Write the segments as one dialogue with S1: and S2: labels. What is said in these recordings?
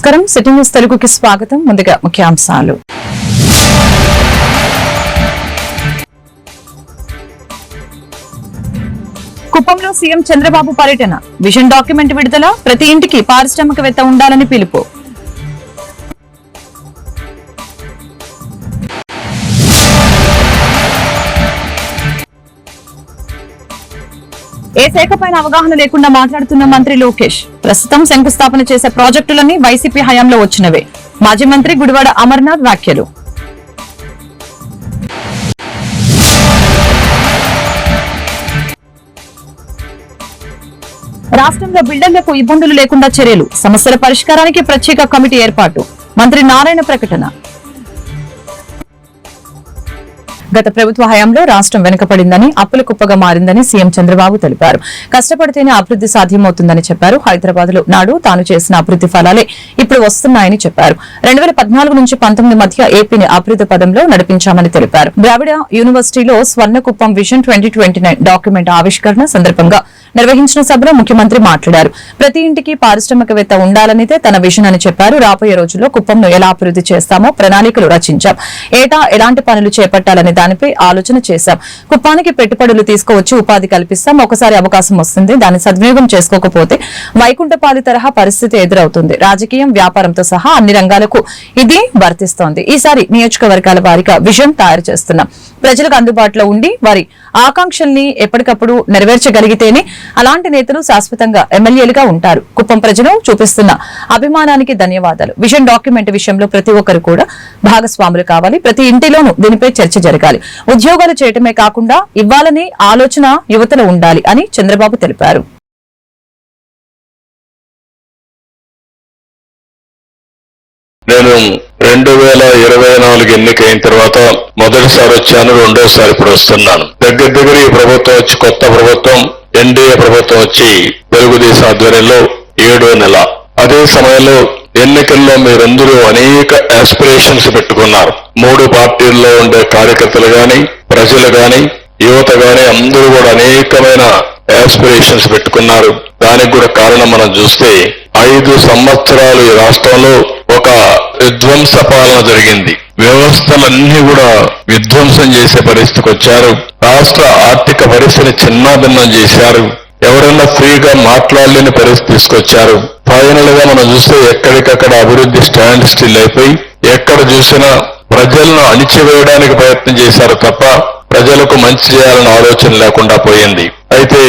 S1: నమస్కారం. City news తెలుగుకి స్వాగతం. ముందుగా ముఖ్యాంశాలు. కుప్పంలో సీఎం చంద్రబాబు పర్యటన. విజన్ డాక్యుమెంట్ విడుదల. ప్రతి ఇంటికి పారిశ్రామికవేత్త ఉండాలని పిలుపు. ఏ శాఖపైన అవగాహన లేకుండా మాట్లాడుతున్న మంత్రి లోకేష్ ప్రస్తుతం శంకుస్థాపన చేసే ప్రాజెక్టులన్నీ వైసీపీ హయాంలో వచ్చినవే. మాజీ మంత్రి గుడివాడ అమర్నాథ్ వ్యాఖ్యలు. రాష్ట్రంలో బిల్డర్లకు ఇబ్బందులు లేకుండా చర్యలు సమస్యల పరిష్కారానికి ప్రత్యేక కమిటీ ఏర్పాటు. మంత్రి నారాయణ ప్రకటన. గత ప్రభుత్వ హయాంలో రాష్ట్రం వెనుకపడిందని అప్పుల కుప్పగా మారిందని సీఎం చంద్రబాబు తెలిపారు. కష్టపడితేనే అభివృద్ధి సాధ్యమవుతుందని చెప్పారు. హైదరాబాద్లో నాడు తాను చేసిన అభివృద్ధి ఫలాలే ఇప్పుడు వస్తున్నాయని చెప్పారు. రెండు వేల పద్నాలుగు నుంచి పంతొమ్మిది మధ్య ఏపీని అభివృద్ధి పదంలో నడిపించామని తెలిపారు. ద్రావిడ యూనివర్సిటీలో Swarnakuppam vision twenty twenty nine document ఆవిష్కరణ సందర్భంగా నిర్వహించిన సభలో ముఖ్యమంత్రి మాట్లాడారు. ప్రతి ఇంటికి పారిశ్రామికవేత్త ఉండాలనిదే తన విజన్ అని చెప్పారు. రాబోయే రోజుల్లో కుప్పంను ఎలా అభివృద్ధి చేస్తామో ప్రణాళికలు రచించాం. ఏటా ఎలాంటి పనులు చేపట్టాలనే దానిపై ఆలోచన చేశాం. కుప్పానికి పెట్టుబడులు తీసుకువచ్చి ఉపాధి కల్పిస్తాం. ఒకసారి అవకాశం వస్తుంది. దాన్ని సద్వినియోగం చేసుకోకపోతే వైకుంఠపాలి తరహా పరిస్థితి ఎదురవుతుంది. రాజకీయం వ్యాపారంతో సహా అన్ని రంగాలకు ఇది వర్తిస్తోంది. ఈసారి నియోజకవర్గాల వారిగా విజన్ తయారు చేస్తున్నాం. ప్రజలకు అందుబాటులో ఉండి వారి ఆకాంక్షల్ని ఎప్పటికప్పుడు నెరవేర్చగలిగితేనే అలాంటి నేతలు శాశ్వతంగా ఎమ్మెల్యేలుగా ఉంటారు. కుప్పం ప్రజలు చూపిస్తున్న అభిమానానికి ధన్యవాదాలు. విజన్ డాక్యుమెంట్ విషయంలో ప్రతి ఒక్కరు కూడా భాగస్వాములు కావాలి. ప్రతి ఇంటిలోనూ దీనిపై చర్చ జరగాలి. ఉద్యోగాలు చేయటమే కాకుండా ఇవ్వాలనే ఆలోచన యువతలో ఉండాలి అని చంద్రబాబు తెలిపారు.
S2: నేను రెండు వేల ఇరవై నాలుగు ఎన్నికైన తర్వాత మొదటిసారి వచ్చాను రెండోసారి ఇప్పుడు వస్తున్నాను. దగ్గర దగ్గర ఈ ప్రభుత్వం వచ్చి కొత్త ప్రభుత్వం ఎన్డీఏ ప్రభుత్వం వచ్చి తెలుగుదేశం ఆధ్వర్యంలో ఏడో నెల. అదే సమయంలో ఎన్నికల్లో మీరందరూ అనేక ఆస్పిరేషన్స్ పెట్టుకున్నారు. మూడు పార్టీల్లో ఉండే కార్యకర్తలు గాని ప్రజలు గాని యువత గాని అందరూ కూడా అనేకమైన ఆస్పిరేషన్స్ పెట్టుకున్నారు. దానికి కూడా కారణం మనం చూస్తే ఐదు సంవత్సరాలు ఈ రాష్ట్రంలో ఒక విధ్వంస పాలన జరిగింది. వ్యవస్థలన్నీ కూడా విధ్వంసం చేసే పరిస్థితికి వచ్చారు. రాష్ట్ర ఆర్థిక పరిస్థితిని చిన్నాభిన్నం చేశారు. ఎవరన్నా ఫ్రీగా మాట్లాడలేని పరిస్థితి తీసుకొచ్చారు. ఫైనల్గా మనం చూస్తే ఎక్కడికక్కడ అభివృద్ధి స్టాండ్ స్టిల్ అయిపోయి ఎక్కడ చూసినా ప్రజలను అణిచివేయడానికి ప్రయత్నం చేశారు తప్ప ప్రజలకు మంచి చేయాలన్న ఆలోచన లేకుండా పోయింది. అయితే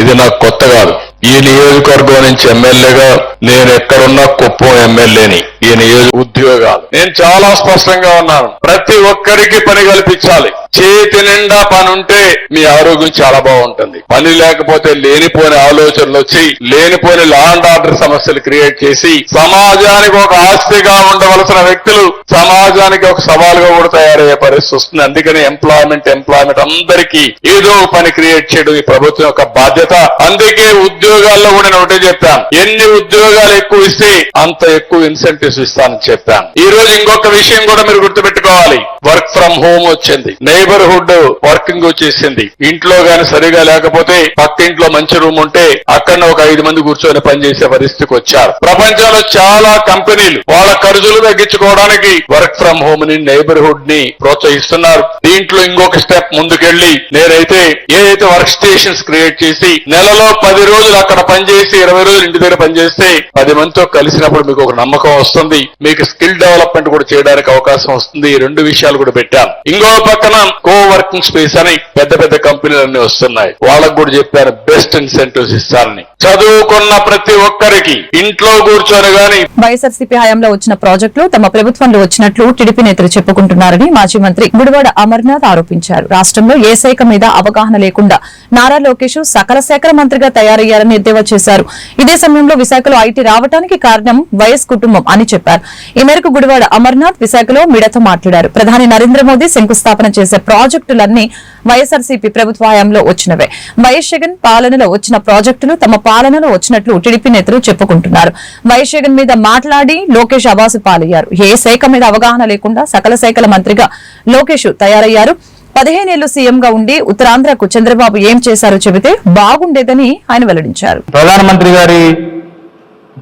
S2: ఇది నాకు కొత్త కాదు. ఈ నియోజకవర్గం నుంచి ఎమ్మెల్యేగా నేను ఎక్కడున్నా కుప్పం ఎమ్మెల్యేని. ఈ నియోజక ఉద్యోగాలు. నేను చాలా స్పష్టంగా ఉన్నాను. ప్రతి ఒక్కరికి పని కల్పించాలి. చేతి నిండా పని ఉంటే మీ ఆరోగ్యం చాలా బాగుంటుంది. పని లేకపోతే లేనిపోని ఆలోచనలు వచ్చి లేనిపోని లా అండ్ ఆర్డర్ సమస్యలు క్రియేట్ చేసి సమాజానికి ఒక ఆస్తిగా ఉండవలసిన వ్యక్తులు సమాజానికి ఒక సవాలుగా కూడా తయారయ్యే పరిస్థితి వస్తుంది. అందుకని ఎంప్లాయ్మెంట్ ఎంప్లాయ్మెంట్ అందరికీ ఏదో పని క్రియేట్ చేయడం ఈ ప్రభుత్వం యొక్క బాధ్యత. అందుకే ఉద్యోగాల్లో కూడా నేను ఒకటే చెప్పాను. ఎన్ని ఉద్యోగాలు ఎక్కువ ఇస్తే అంత ఎక్కువ ఇన్సెంటివ్ విశ్వసిస్తానని చెప్పాను. ఈ రోజు ఇంకొక విషయం కూడా మీరు గుర్తుపెట్టుకోవాలి. వర్క్ ఫ్రం హోమ్ వచ్చింది. నైబర్హుడ్ వర్కింగ్ వచ్చేసింది. ఇంట్లో గాని సరిగా లేకపోతే పక్క ఇంట్లో మంచి రూమ్ ఉంటే అక్కడ ఒక ఐదు మంది కూర్చొని పనిచేసే పరిస్థితికి వచ్చారు. ప్రపంచంలో చాలా కంపెనీలు వాళ్ళ ఖర్చులు తగ్గించుకోవడానికి వర్క్ ఫ్రం హోమ్ని నైబర్హుడ్ని ప్రోత్సహిస్తున్నారు. దీంట్లో ఇంకొక స్టెప్ ముందుకెళ్ళి నేనైతే ఏదైతే వర్క్ స్టేషన్స్ క్రియేట్ చేసి నెలలో పది రోజులు అక్కడ పనిచేసి ఇరవై రోజులు ఇంటి దగ్గర పనిచేస్తే పది మందితో కలిసినప్పుడు మీకు ఒక నమ్మకం వస్తుంది. మీకు స్కిల్ డెవలప్మెంట్ కూడా చేయడానికి అవకాశం వస్తుంది. ఈ రెండు విషయాలు కూడా పెట్టాం. ఇంకో పక్కన కో వర్కింగ్ స్పేస్ అని పెద్ద పెద్ద కంపెనీలన్నీ వస్తున్నాయి. వాళ్ళకు కూడా చెప్పారు బెస్ట్ ఇన్సెంటివ్స్ ఇస్తారని. చదువుకున్న ప్రతి ఒక్కరికి ఇంట్లో కూర్చొని గాని
S1: వైఎస్ఆర్సీపీ హయాంలో వచ్చిన ప్రాజెక్టులు తమ ప్రభుత్వంలో వచ్చినట్లు టీడీపీ నేతలు చెప్పుకుంటున్నారని మాజీ మంత్రి గుడివాడ అమర్నాథ్ ఆరోపించారు. రాష్ట్రంలో ఏ శాఖ మీద అవగాహన లేకుండా నారా లోకేష్ సకల శాఖల మంత్రిగా తయారయ్యారని ఎద్దేవా చేశారు. ఇదే సమయంలో విశాఖలో ఐటీ రావడానికి కారణం వైఎస్ కుటుంబం అని చెప్పారు. ఈ మేరకు గుడివాడ అమర్నాథ్ విశాఖలో మీడియాతో మాట్లాడారు. ప్రధాన ప్రధాని నరేంద్ర మోదీ శంకుస్థాపన చేసే ప్రాజెక్టులన్నీ వైఎస్ఆర్సీపీ ప్రభుత్వ హయాంలో వచ్చినవే. వైఎస్ జగన్ పాలనలో వచ్చిన ప్రాజెక్టులు తమ పాలనలో వచ్చినట్లు టీడీపీ నేతలు చెప్పుకుంటున్నారు. వైఎస్ జగన్ మీద మాట్లాడి లోకేష్ అవాసు పాలయ్యారు. ఏ శాఖ మీద అవగాహన లేకుండా సకల శాఖల మంత్రిగా లోకేష్ తయారయ్యారు. పదిహేనేళ్ళు సీఎంగా ఉండి ఉత్తరాంధ్రకు చంద్రబాబు ఏం చేశారో చెబితే బాగుండేదని ఆయన వెల్లడించారు.
S3: ప్రధానమంత్రి గారి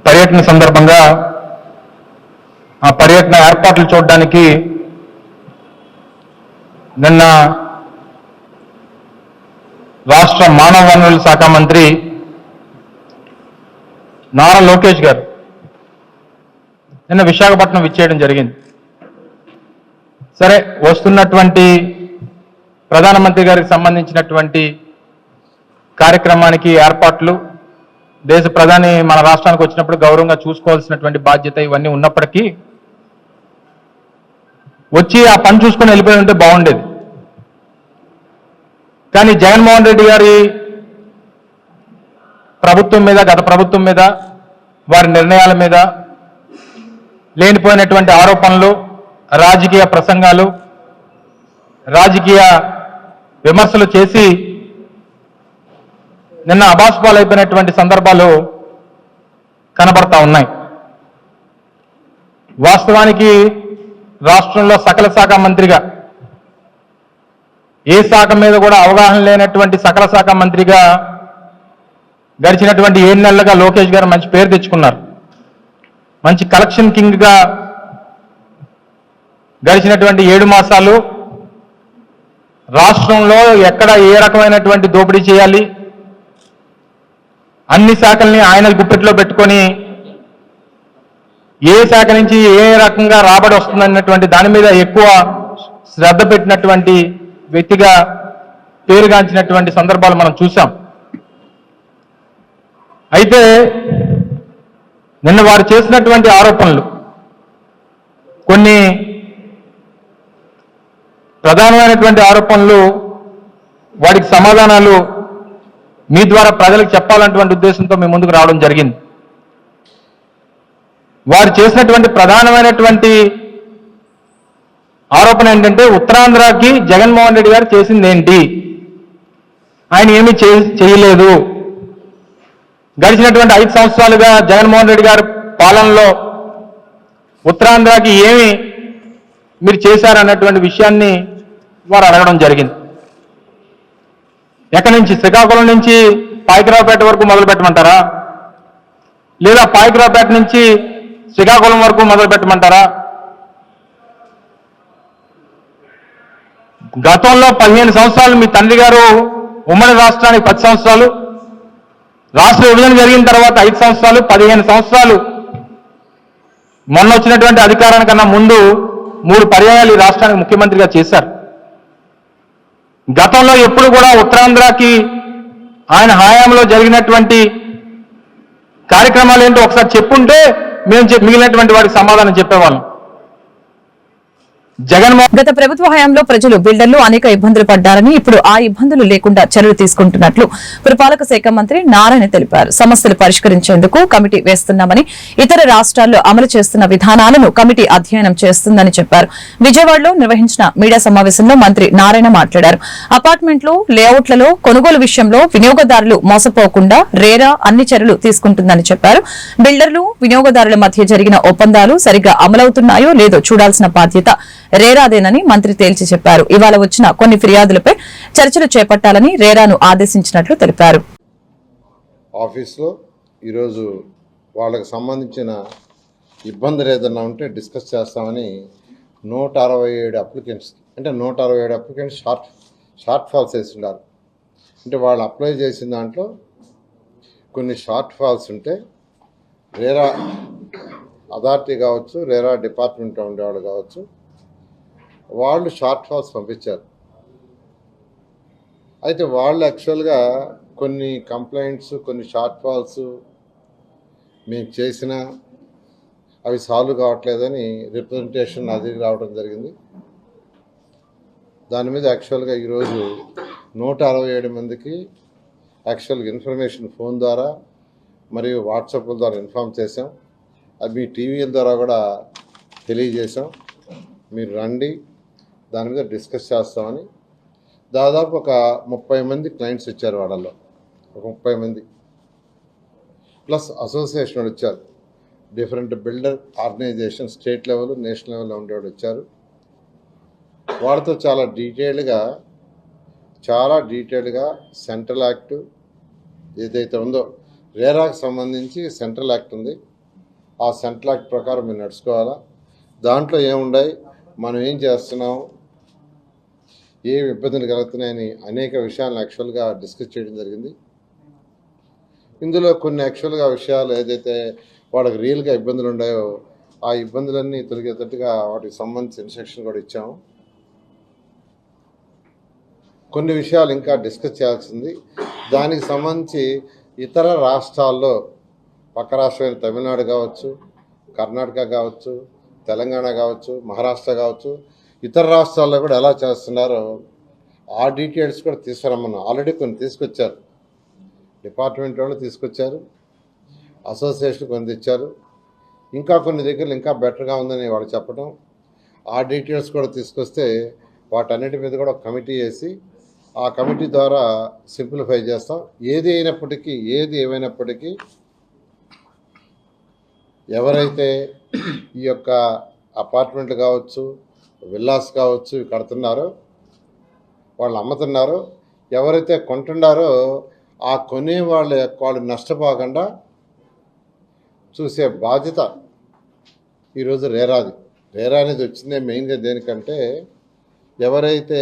S3: పర్యటన సందర్భంగా
S4: ఆ పర్యటన ఏర్పాట్లు చూడడానికి నిన్న రాష్ట్ర మానవ వనరుల శాఖ మంత్రి నారా లోకేష్ గారు నిన్న విశాఖపట్నం విచ్చేయడం జరిగింది. సరే వస్తున్నటువంటి ప్రధానమంత్రి గారికి సంబంధించినటువంటి కార్యక్రమానికి ఏర్పాట్లు దేశ ప్రధాని మన రాష్ట్రానికి వచ్చినప్పుడు గౌరవంగా చూసుకోవాల్సినటువంటి బాధ్యత ఇవన్నీ ఉన్నప్పటికీ వచ్చి ఆ పని చూసుకొని వెళ్ళిపోయి ఉంటే బాగుండేది. కానీ జగన్మోహన్ రెడ్డి గారి ప్రభుత్వం మీద గత ప్రభుత్వం మీద వారి నిర్ణయాల మీద లేనిపోయినటువంటి ఆరోపణలు రాజకీయ ప్రసంగాలు రాజకీయ విమర్శలు చేసి నిన్న అబాస్పాలైపోయినటువంటి సందర్భాలు కనబడతా ఉన్నాయి. వాస్తవానికి రాష్ట్రంలో సకల శాఖ మంత్రిగా ఏ శాఖ మీద కూడా అవగాహన లేనటువంటి సకల శాఖ మంత్రిగా గడిచినటువంటి ఏడు నెలలుగా లోకేష్ గారు మంచి పేరు తెచ్చుకున్నారు. మంచి కలెక్షన్ కింగ్గా గడిచినటువంటి ఏడు మాసాలు రాష్ట్రంలో ఎక్కడ ఏ రకమైనటువంటి దోపిడీ చేయాలి? అన్ని శాఖల్ని ఆయన గుప్పెట్లో పెట్టుకొని ఏ శాఖ నుంచి ఏ రకంగా రాబడి వస్తుందన్నటువంటి దాని మీద ఎక్కువ శ్రద్ధ పెట్టినటువంటి వ్యక్తిగా పేరుగాంచినటువంటి సందర్భాలు మనం చూసాం అయితే నిన్న వారు చేసినటువంటి ఆరోపణలు కొన్ని ప్రధానమైనటువంటి ఆరోపణలు వాటికి సమాధానాలు మీ ద్వారా ప్రజలకు చెప్పాలన్నటువంటి ఉద్దేశంతో మేము ముందుకు రావడం జరిగింది. వారు చేసినటువంటి ప్రధానమైనటువంటి ఆరోపణ ఏంటంటే ఉత్తరాంధ్రకి జగన్మోహన్ రెడ్డి గారు చేసింది ఏంటి ఆయన ఏమీ చేయలేదు. గడిచినటువంటి ఐదు సంవత్సరాలుగా జగన్మోహన్ రెడ్డి గారి పాలనలో ఉత్తరాంధ్రకి ఏమి మీరు చేశారన్నటువంటి విషయాన్ని వారు అడగడం జరిగింది. ఎక్కడి నుంచి? శ్రీకాకుళం నుంచి పాయకరావుపేట వరకు మొదలు పెట్టమంటారా? లేదా పాయకరావుపేట నుంచి శ్రీకాకుళం వరకు మొదలు పెట్టమంటారా? గతంలో పదిహేను సంవత్సరాలు మీ తండ్రి గారు ఉమ్మడి రాష్ట్రానికి పది సంవత్సరాలు రాష్ట్ర విభజన జరిగిన తర్వాత ఐదు సంవత్సరాలు పదిహేను సంవత్సరాలు. మొన్న వచ్చినటువంటి అధికారానికన్నా ముందు మూడు పర్యాయాలు ఈ రాష్ట్రానికి ముఖ్యమంత్రిగా చేశారు. గతంలో ఎప్పుడు కూడా ఉత్తరాంధ్రకి ఆయన హయాంలో జరిగినటువంటి కార్యక్రమాలు ఏంటో ఒకసారి చెప్పుంటే మేము చెప్- మిగిలినటువంటి వాడికి సమాధానం చెప్పేవాళ్ళం. జగన్మోహన్
S1: గత ప్రభుత్వ హయాంలో ప్రజలు బిల్డర్లు అనేక ఇబ్బందులు పడ్డారని ఇప్పుడు ఆ ఇబ్బందులు లేకుండా చర్యలు తీసుకుంటున్నట్లు పురపాలక శాఖ మంత్రి నారాయణ తెలిపారు. సమస్యలు పరిష్కరించేందుకు కమిటీ వేస్తున్నామని ఇతర రాష్ట్రాల్లో అమలు చేస్తున్న విధానాలను కమిటీ అధ్యయనం చేస్తుందని చెప్పారు. విజయవాడలో నిర్వహించిన మీడియా సమావేశంలో మంత్రి నారాయణ మాట్లాడారు. అపార్ట్మెంట్లు లేఅవుట్లలో కొనుగోలు విషయంలో వినియోగదారులు మోసపోకుండా రేరా అన్ని చర్యలు తీసుకుంటుందని చెప్పారు. బిల్డర్లు వినియోగదారుల మధ్య జరిగిన ఒప్పందాలు సరిగ్గా అమలవుతున్నాయో లేదో చూడాల్సిన బాధ్యత రేరాదేనని మంత్రి తేల్చి చెప్పారు. ఇవాళ వచ్చిన కొన్ని ఫిర్యాదులపై చర్చలు చేపట్టాలని రేరాను ఆదేశించినట్లు తెలిపారు.
S5: ఆఫీస్లో ఈరోజు వాళ్ళకు సంబంధించిన ఇబ్బందులు ఏదన్నా ఉంటే డిస్కస్ చేస్తామని నూట అరవై ఏడు అప్లికెంట్స్ అంటే నూట అరవై ఏడు అప్లికెంట్స్ షార్ట్ షార్ట్ ఫాల్స్ వేస్తున్నారు అంటే వాళ్ళు అప్లై చేసిన దాంట్లో కొన్ని షార్ట్ ఫాల్స్ ఉంటే రేరా అథారిటీ కావచ్చు రేరా డిపార్ట్మెంట్ ఉండేవాళ్ళు కావచ్చు వాళ్ళు షార్ట్ ఫాల్స్ పంపించారు. అయితే వాళ్ళు యాక్చువల్గా కొన్ని కంప్లైంట్స్ కొన్ని షార్ట్ ఫాల్స్ మేము చేసిన అవి సాల్వ్ కావట్లేదని రిప్రజెంటేషన్ అది రావడం జరిగింది. దాని మీద యాక్చువల్గా ఈరోజు నూట అరవై ఏడు మందికి యాక్చువల్గా ఇన్ఫర్మేషన్ ఫోన్ ద్వారా మరియు వాట్సాప్ల ద్వారా ఇన్ఫామ్ చేసాం అది మీ టీవీల ద్వారా కూడా తెలియజేశాం. మీరు రండి. దాని మీద డిస్కస్ చేస్తామని దాదాపు ఒక ముప్పై మంది క్లయింట్స్ వచ్చారు వాళ్ళలో. ఒక ముప్పై మంది. ప్లస్ అసోసియేషన్ వాళ్ళు వచ్చారు. Different builder organisation state level national లెవెల్లో ఉండేవాళ్ళు వచ్చారు. వాళ్ళతో చాలా డీటెయిల్డ్గా చాలా డీటెయిల్డ్గా సెంట్రల్ యాక్ట్ ఏదైతే ఉందో రేరాకు సంబంధించి సెంట్రల్ యాక్ట్ ఉంది. ఆ సెంట్రల్ యాక్ట్ ప్రకారం మీరు నడుచుకోవాలా? దాంట్లో ఏముండాయి? మనం ఏం చేస్తున్నాం? ఏ ఇబ్బందులు కలుగుతున్నాయని అనేక విషయాలను యాక్చువల్గా డిస్కస్ చేయడం జరిగింది. ఇందులో కొన్ని యాక్చువల్గా విషయాలు ఏదైతే వాళ్ళకి రియల్గా ఇబ్బందులు ఉన్నాయో ఆ ఇబ్బందులన్నీ తొలగేటట్టుగా వాటికి సంబంధించి ఇన్స్ట్రక్షన్ కూడా ఇచ్చాము. కొన్ని విషయాలు ఇంకా డిస్కస్ చేయాల్సింది. దానికి సంబంధించి ఇతర రాష్ట్రాల్లో పక్క రాష్ట్రమైన తమిళనాడు కావచ్చు కర్ణాటక కావచ్చు తెలంగాణ కావచ్చు మహారాష్ట్ర కావచ్చు ఇతర రాష్ట్రాల్లో కూడా ఎలా చేస్తున్నారో ఆ డీటెయిల్స్ కూడా తీసుకురమ్మన్నాం. ఆల్రెడీ కొన్ని తీసుకొచ్చారు. డిపార్ట్మెంట్ వాళ్ళు తీసుకొచ్చారు. అసోసియేషన్ కొన్ని తెచ్చారు. ఇంకా కొన్ని దగ్గరలు ఇంకా బెటర్గా ఉందని వాళ్ళు చెప్పడం ఆ డీటెయిల్స్ కూడా తీసుకొస్తే వాటన్నిటి మీద కూడా కమిటీ వేసి ఆ కమిటీ ద్వారా సింప్లిఫై చేస్తాం. ఏది అయినప్పటికీ ఏది ఏమైనప్పటికీ ఎవరైతే ఈ యొక్క అపార్ట్మెంట్లు కావచ్చు విల్లాస్ కావచ్చు కడుతున్నారు. వాళ్ళు అమ్ముతున్నారు ఎవరైతే కొంటున్నారో ఆ కొనే వాళ్ళ వాళ్ళు నష్టపోకుండా చూసే బాధ్యత ఈరోజు రేరాది. రేరా అనేది వచ్చిందే మెయిన్గా దేనికంటే ఎవరైతే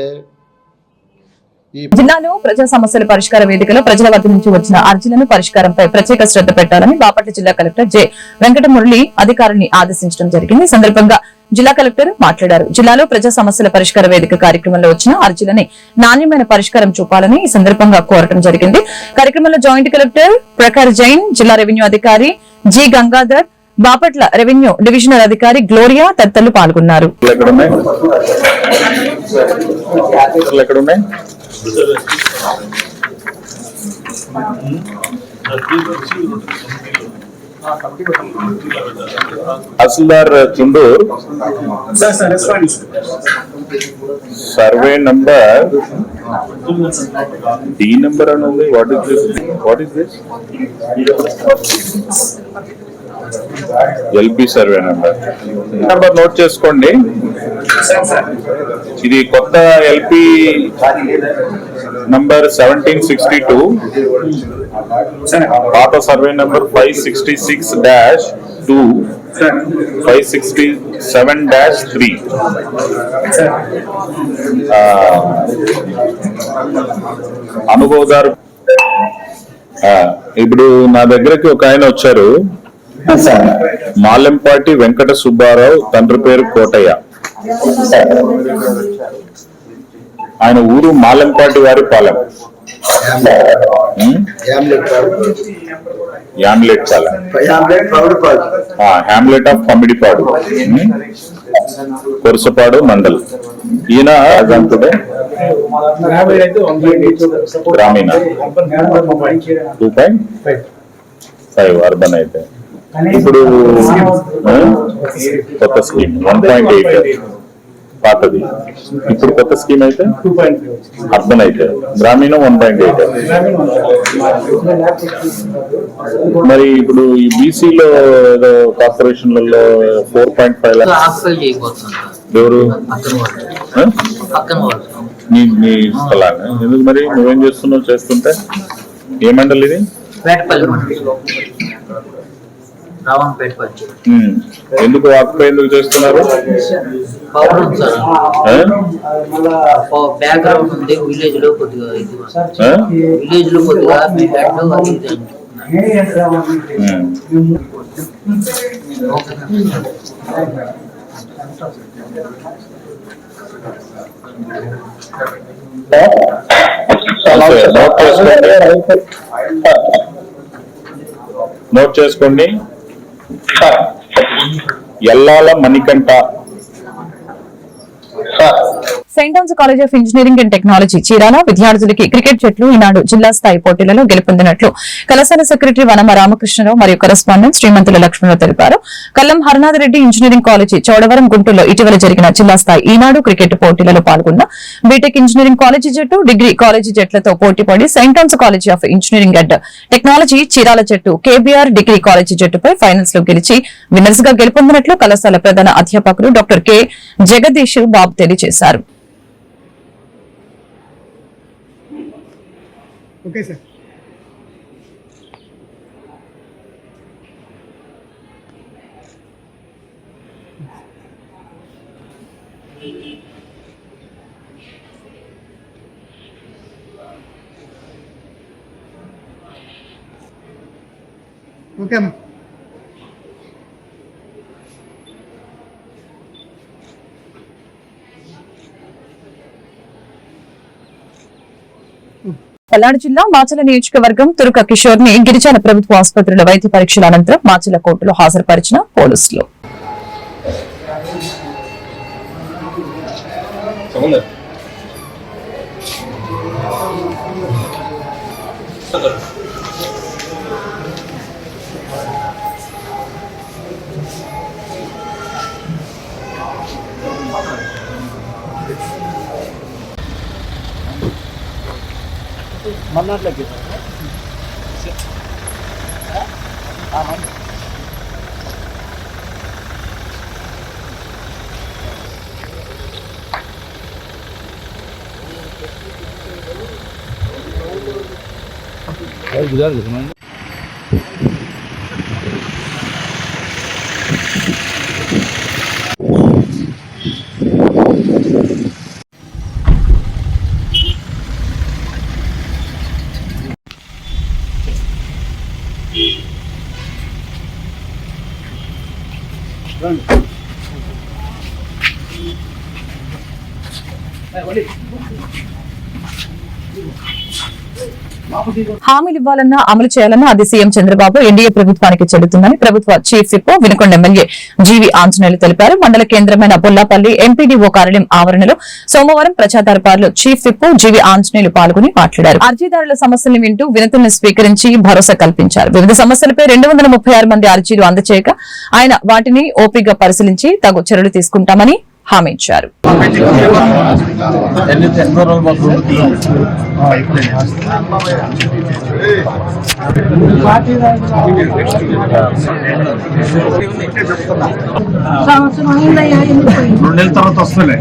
S1: జిల్లాలో ప్రజా సమస్యల పరిష్కార వేదికలో ప్రజల వద్ద నుంచి వచ్చిన అర్జీలను పరిష్కారంపై ప్రత్యేక శ్రద్ధ పెట్టాలని బాపట్ల జిల్లా కలెక్టర్ జె. వెంకటమురళి అధికారిని ఆదేశించడం జరిగింది. ఈ సందర్భంగా జిల్లా కలెక్టర్ మాట్లాడారు. జిల్లాలో ప్రజా సమస్యల పరిష్కార వేదిక కార్యక్రమంలో వచ్చిన అర్జీలని నాణ్యమైన పరిష్కారం చూపాలని ఈ సందర్భంగా కోరటం జరిగింది. కార్యక్రమంలో జాయింట్ కలెక్టర్ ప్రఖర్ జైన్ జిల్లా రెవెన్యూ అధికారి G. Gangadhar Bapatla revenue divisional అధికారి గ్లోరియా తదితరులు పాల్గొన్నారు.
S6: తహసీల్దార్ Chindur survey number. D number అని ఉంది. What LP survey number. Number note చేసుకోండి. ఇది కొత్త LP number seventeen sixty two. పాత survey number five sixty six dash two five sixty seven dash three. అనుభవదారు ఇప్పుడు నా దగ్గరకి ఒక ఆయన వచ్చారు. మాలెంపాటి వెంకట సుబ్బారావు తండ్రి పేరు కోటయ్య. ఆయన ఊరు మాలెంపాటి వారి పాలెం? యామ్లెట్ పాలెం. ఆ, హ్యామ్లెట్ ఆఫ్ కమిడిపాడు? కొరసపాడు మండల్. ఈయన అజంతుడే గ్రామీణ. టూ పాయింట్ ఫైవ్ అర్బన్ అయితే. ఇప్పుడు కొత్త స్కీమ్ వన్ పాయింట్ ఎయిట్ పాతది. ఇప్పుడు కొత్త స్కీమ్ అయితే అర్బన్ అయితే గ్రామీణ వన్ పాయింట్ ఎయిట్ మరి ఇప్పుడు ఈ బీసీలో ఏదో కార్పొరేషన్లలో ఫోర్ పాయింట్ ఫైవ్ లాక్స్ ఎవరు? నీ స్థలాన్ని ఎందుకు మరి? నువ్వేం చేస్తున్నావు చేస్తుంటే? ఏ మండలి ఇది?
S7: పంచాయతీ
S6: ఉమ్. ఎందుకు ఆక్యుపై ఎందుకు చేస్తున్నారు?
S7: పవర్ ఉంది సార్.
S6: ఆ?
S7: బ్యాక్గ్రౌండ్ ఉంది విలేజ్లో కొద్దిగా ఇది
S6: ఆ?
S7: విలేజ్లో కొద్దిగా మీ హెడ్ అది
S6: నోట్ చేసుకోండి. Ellala Manikanta.
S1: Saint Ann's college of engineering and technology Chirala విద్యార్థులకి క్రికెట్ జట్లు ఈనాడు జిల్లా స్థాయి పోటీలలో గెలుపొందినట్లు కళాశాల సెక్రటరీ వనమ రామకృష్ణరావు మరియు కరస్పాండెంట్ శ్రీమంతుల లక్ష్మణరావు తెలిపారు. కల్లం హరనాథరెడ్డి ఇంజనీరింగ్ కాలేజీ చోడవరం గుంటూరులో ఇటీవల జరిగిన జిల్లా స్థాయి ఈనాడు క్రికెట్ పోటీలలో పాల్గొన్న బీటెక్ ఇంజనీరింగ్ కాలేజీ జట్టు డిగ్రీ కాలేజీ జట్లతో పోటీపడి Saint Ann's college of engineering and technology Chirala జట్టు కేబీఆర్ డిగ్రీ కాలేజీ జట్టుపై ఫైనల్స్లో గెలిచి విన్నర్స్గా గెలుపొందినట్లు కళాశాల ప్రధాన అధ్యాపకులు డాక్టర్ కె. జగదీష్ బాబు తెలియజేశారు.
S8: ఓకే సార్
S1: పల్నాడు జిల్లా మాచల నియోజకవర్గం తురుక కిషోర్ని గిరిజన ప్రభుత్వ ఆసుపత్రిలో వైద్య పరీక్షల అనంతరం మాచల కోర్టులో హాజరుపరిచిన పోలీసులు. Ekipmanlarla geziyorlar. Tamam. Güzel güzel. Allez, allez. హామీలు ఇవ్వాలన్నా అమలు చేయాలన్నా అది సీఎం చంద్రబాబు ఎన్డీఏ ప్రభుత్వానికి చెల్లుతుందని ప్రభుత్వ chief whip Vinukonda MLA GV Anjaneyulu తెలిపారు. మండల కేంద్రమైన బొల్లాపల్లి ఎంపీడీఓ కార్యాలయం ఆవరణలో సోమవారం ప్రజాదరపారులు చీఫ్ విప్ జీవి ఆంజనేయులు పాల్గొని మాట్లాడారు. అర్జీదారుల సమస్యలను వింటూ వినతులను స్వీకరించి భరోసా కల్పించారు. వివిధ సమస్యలపై రెండు వందల ముప్పై ఆరు మంది అర్జీలు అందచేయక ఆయన వాటిని ఓపిగా పరిశీలించి తగు చర్యలు తీసుకుంటామని హామీ ఇచ్చారు?
S3: రెండు నెలల తర్వాత వస్తున్నాయి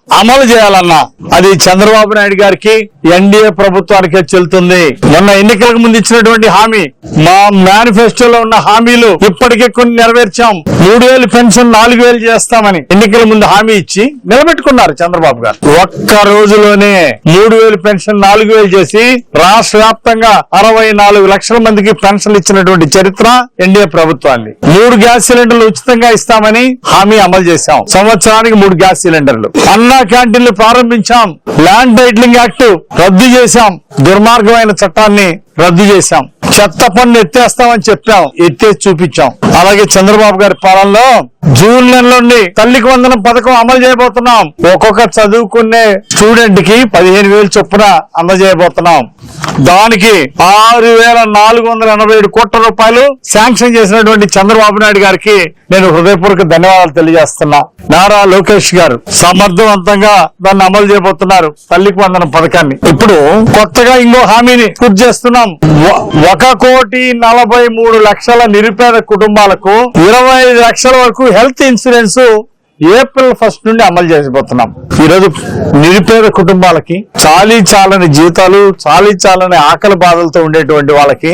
S3: అమలు చేయాలన్నా అది చంద్రబాబు నాయుడు గారికి ఎన్డీఏ ప్రభుత్వానికే చెల్లుతుంది. మొన్న ఎన్నికలకు ముందు ఇచ్చినటువంటి హామీ మా మేనిఫెస్టోలో ఉన్న హామీలు ఇప్పటికే కొన్ని నెరవేర్చాం. మూడు వేలు పెన్షన్ నాలుగు వేలు చేస్తామని ఎన్నికల ముందు హామీ ఇచ్చి నిలబెట్టుకున్నారు చంద్రబాబు గారు. ఒక్క రోజులోనే మూడు వేలు పెన్షన్ నాలుగు వేలు చేసి రాష్ట్ర వ్యాప్తంగా అరవై నాలుగు లక్షల మందికి పెన్షన్ ఇచ్చినటువంటి చరిత్ర ఎన్డీఏ ప్రభుత్వాన్ని మూడు గ్యాస్ సిలిండర్లు ఉచితంగా ఇస్తామని హామీ అమలు చేశాం. సంవత్సరానికి మూడు గ్యాస్ సిలిండర్లు. అన్న క్యాంటీన్లు ప్రారంభించాం. ల్యాండ్ టైటిలింగ్ యాక్ట్ రద్దు చేశాం. దుర్మార్గమైన చట్టాన్ని రద్దు చేశాం. చెత్త పన్ను ఎత్తేస్తామని చెప్పాం. ఎత్తేసి చూపించాం. అలాగే చంద్రబాబు గారి పాలనలో జూన్ నెలలోని తల్లికి వందనం పథకం అమలు చేయబోతున్నాం. ఒక్కొక్క చదువుకునే స్టూడెంట్కి పదిహేను వేలు చొప్పున అందజేయబోతున్నాం. దానికి ఆరు వేల నాలుగు వందల ఎనభై ఏడు కోట్ల రూపాయలు శాంక్షన్ చేసినటువంటి చంద్రబాబు నాయుడు గారికి నేను హృదయపూర్వక ధన్యవాదాలు తెలియజేస్తున్నా. నారా లోకేష్ గారు సమర్థవంతంగా దాన్ని అమలు చేయబోతున్నారు తల్లికి వందనం పథకాన్ని. ఇప్పుడు కొత్తగా ఇంకో హామీని పూర్తి చేస్తున్నాం. ఒక కోటి నలభై మూడు లక్షల నిరుపేద కుటుంబాలకు ఇరవై ఐదు లక్షల వరకు హెల్త్ ఇన్సూరెన్స్ ఏప్రిల్ ఫస్ట్ నుండి అమలు చేయబోతున్నాం ఈరోజు నిరుపేద కుటుంబాలకి చాలీ చాలని జీతాలు చాలీ చాలని ఆకలి బాధలతో ఉండేటువంటి వాళ్ళకి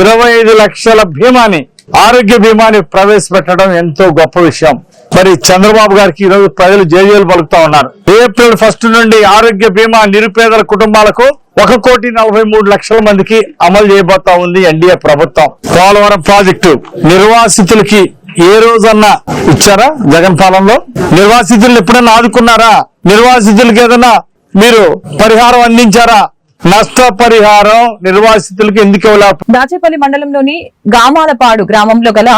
S3: ఇరవై ఐదు లక్షల బీమాని ఆరోగ్య బీమాని ప్రవేశపెట్టడం ఎంతో గొప్ప విషయం. మరి చంద్రబాబు గారికి ఈరోజు ప్రజలు జేజేలు పలుకుతా ఉన్నారు. ఏప్రిల్ ఫస్ట్ నుండి ఆరోగ్య బీమా నిరుపేదల కుటుంబాలకు ఒక కోటి నలభై మూడు లక్షల మందికి అమలు చేయబోతా ఉంది ఎన్డీఏ ప్రభుత్వం. పోలవరం ప్రాజెక్టు నిర్వాసితులకి ఏ రోజన్నా ఇచ్చారా జగన్ పాలనలో? నిర్వాసితులను ఎప్పుడన్నా ఆదుకున్నారా? నిర్వాసితులకి ఏదైనా మీరు పరిహారం అందించారా? నష్టపరిహారం నిర్వాసితులకు ఎందుకు
S1: దాచేపల్లి మండలంలోని గామాలపాడు గ్రామంలో గల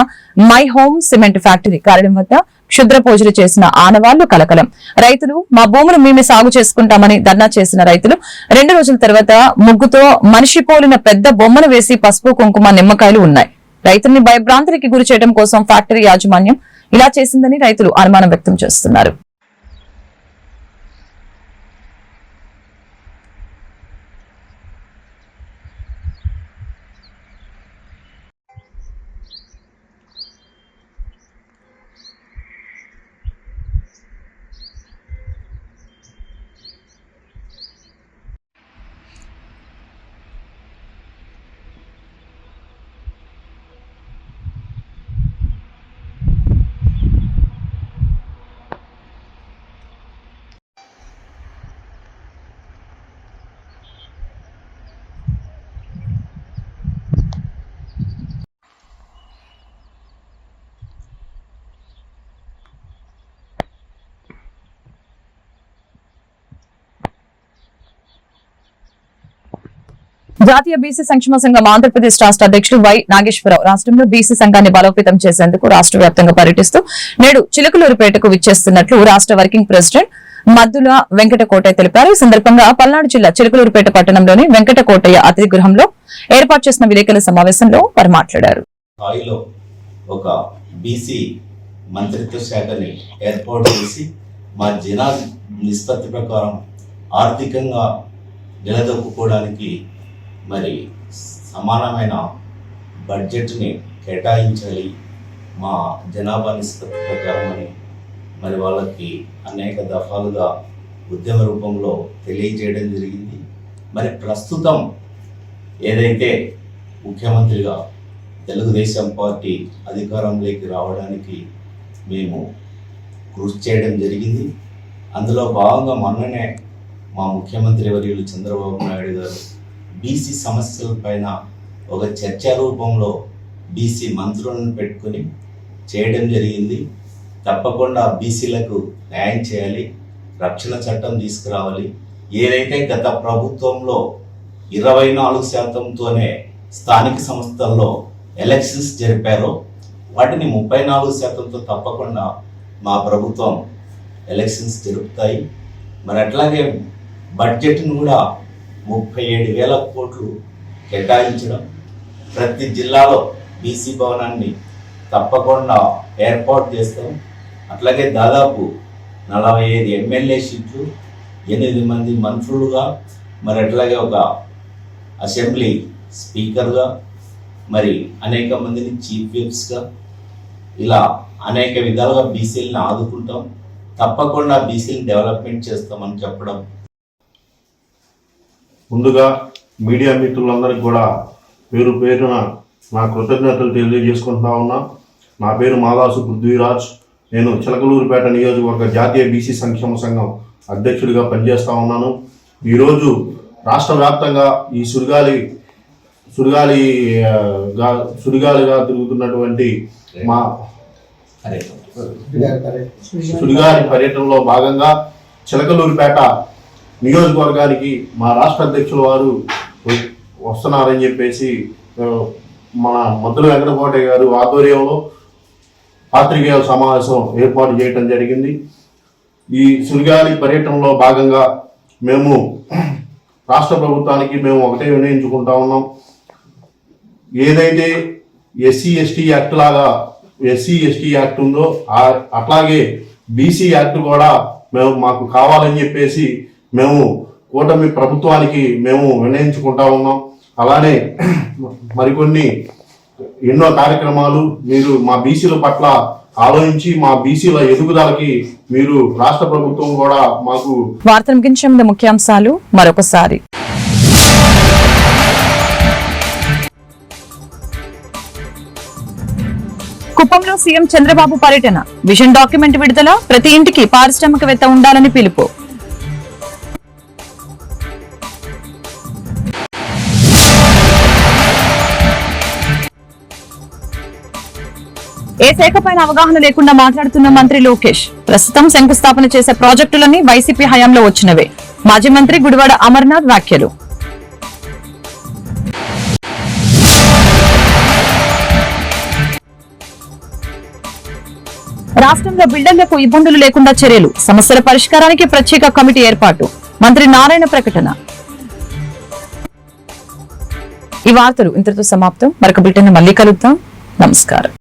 S1: మై హోమ్ సిమెంట్ ఫ్యాక్టరీ కారణం వద్ద క్షుద్ర పూజలు చేసిన ఆనవాళ్ళు కలకలం. రైతులు మా భూములు మేమే సాగు చేసుకుంటామని ధర్నా చేసిన రైతులు రెండు రోజుల తర్వాత ముగ్గుతో మనిషి పోలిన పెద్ద బొమ్మను వేసి పసుపు కుంకుమ నిమ్మకాయలు ఉన్నాయి. రైతుల్ని భయభ్రాంతులకి గురి చేయడం కోసం ఫ్యాక్టరీ యాజమాన్యం ఇలా చేసిందని రైతులు అనుమానం వ్యక్తం చేస్తున్నారు. జాతీయ బీసీ సంక్షేమ సంఘం ఆంధ్రప్రదేశ్ రాష్ట్ర అధ్యక్షుడు వై నాగేశ్వరరావు రాష్ట్రంలో బీసీ సంఘాన్ని బలోపేతం చేసేందుకు రాష్ట్ర వ్యాప్తంగా పర్యటిస్తూ నేడు చిలకలూరుపేటకు విచ్చేస్తున్నట్లు రాష్ట్ర వర్కింగ్ ప్రెసిడెంట్ మద్దుల వెంకటకోటయ్య తెలిపారు. ఈ సందర్భంగా పల్నాడు జిల్లా చిలుకలూరుపేట పట్టణంలోని వెంకటకోటయ్య అతిథి గృహంలో ఏర్పాటు చేసిన విలేకరుల సమావేశంలో వారు మాట్లాడారు.
S8: ఒక బీసీ మంత్రిత్వ శాఖని ఏర్పాటు చేసి మా జనా నిష్పత్తి ప్రకారం ఆర్థికంగా నిలదొక్కుకోవడానికి మరి సమానమైన బడ్జెట్ని కేటాయించాలి మా జనాభా నిష్పత్తి ప్రకారం అని మరి వాళ్ళకి అనేక దఫాలుగా ఉద్యమ రూపంలో తెలియజేయడం జరిగింది. మరి ప్రస్తుతం ఏదైతే ముఖ్యమంత్రిగా తెలుగుదేశం పార్టీ అధికారంలోకి రావడానికి మేము కృషి చేయడం జరిగింది. అందులో భాగంగా మొన్ననే మా ముఖ్యమంత్రి వర్యులు చంద్రబాబు నాయుడు గారు బీసీ సమస్యల పైన ఒక చర్చా రూపంలో బీసీ మంత్రులను పెట్టుకొని చేయడం జరిగింది. తప్పకుండా బీసీలకు న్యాయం చేయాలి రక్షణ చట్టం తీసుకురావాలి. ఏదైతే గత ప్రభుత్వంలో ఇరవై నాలుగు శాతంతోనే స్థానిక సంస్థల్లో ఎలక్షన్స్ జరిపారో వాటిని ముప్పై నాలుగు శాతంతో తప్పకుండా మా ప్రభుత్వం ఎలక్షన్స్ జరుపుతాయి. మరి అట్లాగే బడ్జెట్ను కూడా ముప్పై ఏడు వేల కోట్లు కేటాయించడం ప్రతి జిల్లాలో బీసీ భవనాన్ని తప్పకుండా ఏర్పాటు చేస్తాం. అట్లాగే దాదాపు నలభై ఐదు ఎమ్మెల్యే సీట్లు ఎనిమిది మంది మంత్రులుగా మరి అట్లాగే ఒక అసెంబ్లీ స్పీకర్గా మరి అనేక మందిని చీఫ్ విప్స్గా ఇలా అనేక విధాలుగా బీసీలను ఆదుకుంటాం. తప్పకుండా బీసీని డెవలప్మెంట్ చేస్తామని చెప్పడం
S9: ముందుగా మీడియా మిత్రులందరికీ కూడా పేరు పేరున నా కృతజ్ఞతలు తెలియజేసుకుంటా ఉన్నా. నా పేరు మాదాసు పృథ్వీరాజ్. నేను చిలకలూరుపేట నియోజకవర్గ జాతీయ బీసీ సంక్షేమ సంఘం అధ్యక్షుడిగా పనిచేస్తా ఉన్నాను. ఈరోజు రాష్ట్ర వ్యాప్తంగా ఈ సుడిగాలి సుడిగాలి ఆ, గా- సుడిగాలిగా తిరుగుతున్నటువంటి మా సుడిగాలి పర్యటనలో భాగంగా చిలకలూరుపేట నియోజకవర్గానికి మా రాష్ట్ర అధ్యక్షుల వారు వస్తున్నారని చెప్పేసి మన మద్దుల వెంకటకోటయ్య గారు ఆధ్వర్యంలో పాత్రికేయుల సమావేశం ఏర్పాటు చేయడం జరిగింది. ఈ సుడిగాలి పర్యటనలో భాగంగా మేము రాష్ట్ర ప్రభుత్వానికి మేము ఒకటే వినియోగించుకుంటా ఉన్నాం. ఏదైతే ఎస్సీ ఎస్టీ యాక్ట్ లాగా ఎస్సీ ఎస్టీ యాక్ట్ ఉందో అట్లాగే బీసీ యాక్ట్ కూడా మేము మాకు కావాలని చెప్పేసి మేము కూటమి ప్రభుత్వానికి మేము వినయించుకుంటా ఉన్నాం. అలానే మరికొన్ని ఎన్నో కార్యక్రమాలు మీరు మా బీసీల పట్ల ఆలోచించి మా బీసీల ఎదుగుదలకి మీరు రాష్ట్ర ప్రభుత్వం కూడా మాకు
S1: వార్త ముగించే ముఖ్యాంశాలు మరొకసారి. కుప్పంలో సీఎం చంద్రబాబు పర్యటన. విజన్ డాక్యుమెంట్ విడుదల ప్రతి ఇంటికి పారిశ్రామికవేత్త ఉండాలని పిలుపు. శాఖపైన అవగాహన లేకుండా మాట్లాడుతున్న మంత్రి లోకేష్ ప్రస్తుతం శంకుస్థాపన చేసే ప్రాజెక్టులన్నీ వైసీపీ హయాంలో వచ్చినవే. మాజీ మంత్రి గుడివాడ అమర్నాథ్ వ్యాఖ్యలు. రాష్ట్రంలో బిల్డర్లకు ఇబ్బందులు లేకుండా చర్యలు సమస్యల పరిష్కారానికి ప్రత్యేక కమిటీ ఏర్పాటు. మంత్రి నారాయణ ప్రకటన. ఈ వార్తలు ఇంతటితో సమాప్తం. మరొక బిల్టన్ మళ్ళీ కలుద్దాం. నమస్కారం.